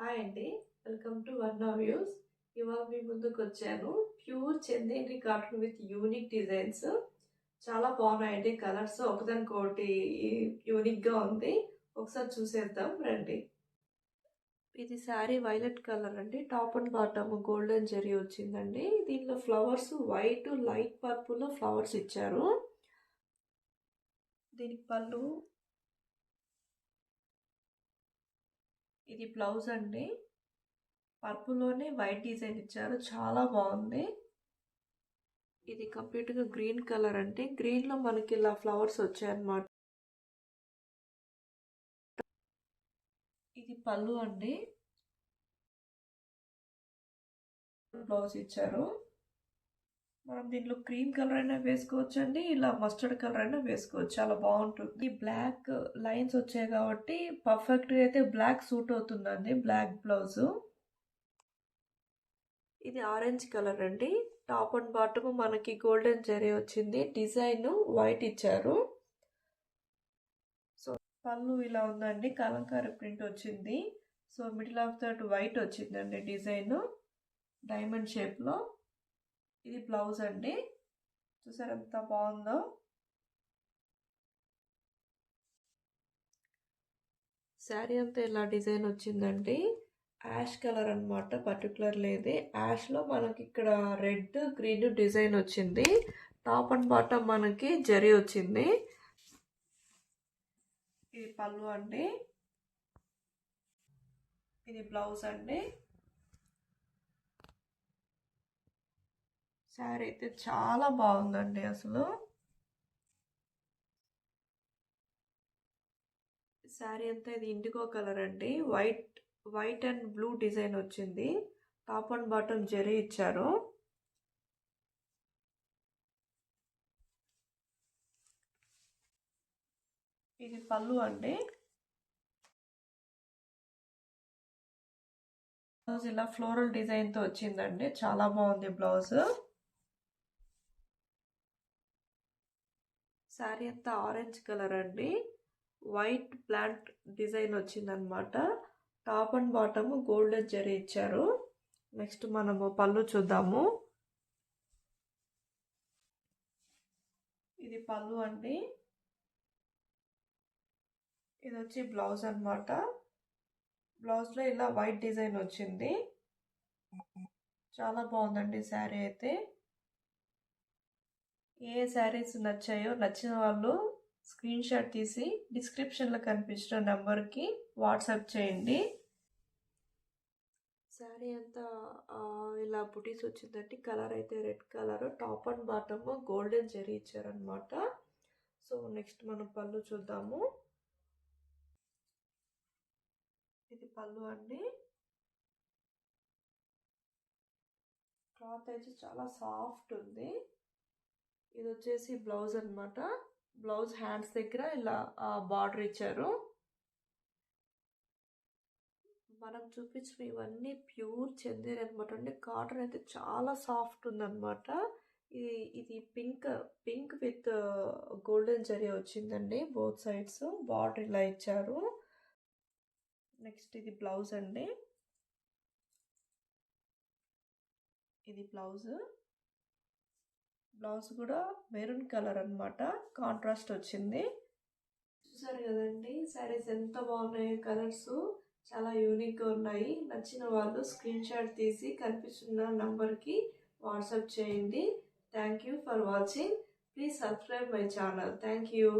Hi అండి welcome to one of views ఇవాళ మీ ముందుకు వచ్చాను pure Chanderi cotton with unique designs చాలా బాగున్నాయండి కలర్స్ ఒకదానికోటి యూనిక్గా ఉంది. ఒకసారి చూసేద్దాం రండి. ఇది శారీ వైలెట్ కలర్ అండి. Top and bottom golden zari వచ్చిందండి. దీనిలో ఫ్లవర్స్ వైట్ లైట్ పర్పుల్లో ఫ్లవర్స్ ఇచ్చారు. దీనికి పళ్ళు ఇది బ్లౌజ్ అండి. పర్పుల్లోనే వైట్ డిజైన్ ఇచ్చారు. చాలా బాగుంది. ఇది కంప్లీట్గా గ్రీన్ కలర్ అండి. గ్రీన్లో మనకి ఇలా ఫ్లవర్స్ వచ్చాయన్నమాట. ఇది పళ్ళు అండి. బ్లౌజ్ ఇచ్చారు. మనం దీంట్లో క్రీమ్ కలర్ అయినా వేసుకోవచ్చు అండి ఇలా మస్టర్డ్ కలర్ అయినా వేసుకోవచ్చు. చాలా బాగుంటుంది. బ్లాక్ లైన్స్ వచ్చాయి కాబట్టి పర్ఫెక్ట్గా అయితే బ్లాక్ సూట్ అవుతుందండి బ్లాక్ బ్లౌజ్. ఇది ఆరెంజ్ కలర్ అండి. టాప్ అండ్ బాటమ్ మనకి గోల్డెన్ జరీ వచ్చింది. డిజైన్ వైట్ ఇచ్చారు. సో పళ్ళు ఇలా ఉందండి. కలంకారీ ప్రింట్ వచ్చింది. So middle of that white వచ్చిందండి డిజైన్. డైమండ్ షేప్లో. ఇది బ్లౌజ్ అండి. చూసారు ఎంత బాగుందో? శారీ అంతా ఇలా డిజైన్ వచ్చిందండి? యాష్ కలర్ అనమాట పర్టికులర్ లేదు. యాష్లో మనకి ఇక్కడ రెడ్ గ్రీన్ డిజైన్ వచ్చింది. టాప్ అండ్ బాటమ్ మనకి జరీ వచ్చింది. ఇది పళ్ళు అండి. ఇది బ్లౌజ్ అండి. శారీ అయితే చాలా బాగుందండి అసలు. శారీ అంతా ఇది ఇండిగో కలర్ అండి. White white and blue design వచ్చింది. టాప్ అండ్ బాటమ్ జరీ ఇచ్చారు. ఇది పళ్ళు అండి. బ్లౌజ్ ఇలా ఫ్లోరల్ డిజైన్తో వచ్చిందండి. చాలా బాగుంది బ్లౌజ్. శారీ అంతా ఆరెంజ్ కలర్ అండి. వైట్ ప్లాంట్ డిజైన్ వచ్చిందనమాట top and bottom golden zari ఇచ్చారు. నెక్స్ట్ మనము పళ్ళు చూద్దాము. ఇది పళ్ళు అండి. ఇది వచ్చి బ్లౌజ్ అనమాట బ్లౌజ్లో ఇలా వైట్ డిజైన్ వచ్చింది. చాలా బాగుందండి శారీ అయితే. ఏ శారీస్ నచ్చాయో నచ్చిన వాళ్ళు స్క్రీన్ షాట్ తీసి డిస్క్రిప్షన్లో కనిపించిన నెంబర్కి వాట్సాప్ చేయండి. శారీ అంతా ఇలా బుటీస్ వచ్చిందండి కలర్ అయితే red colour top and bottom golden zari ఇచ్చారనమాట సో నెక్స్ట్ మనం పళ్ళు చూద్దాము. ఇది పళ్ళు అండి. క్లాత్ అయితే చాలా సాఫ్ట్ ఉంది. ఇది వచ్చేసి బ్లౌజ్ అనమాట బ్లౌజ్ హ్యాండ్స్ దగ్గర ఇలా బార్డర్ ఇచ్చారు. మనం చూపించిన ఇవన్నీ ప్యూర్ చందేరి అనమాట అండి కాటన్ అయితే చాలా సాఫ్ట్ ఉందన్నమాట. ఇది ఇది pink pink with golden zari వచ్చిందండి బోత్ సైడ్స్. బార్డర్ ఇలా ఇచ్చారు. నెక్స్ట్ ఇది బ్లౌజ్ అండి. ఇది బ్లౌజ్. బ్లౌజ్ కూడా మెరూన్ కలర్ అనమాట కాంట్రాస్ట్ వచ్చింది. చూసారు కదండి శారీస్ ఎంత బాగున్నాయి కలర్స్ చాలా యూనిక్గా ఉన్నాయి. నచ్చిన వాళ్ళు స్క్రీన్ షాట్ తీసి కనిపిస్తున్న నంబర్కి వాట్సాప్ చేయండి. Thank you for watching please subscribe my channel thank you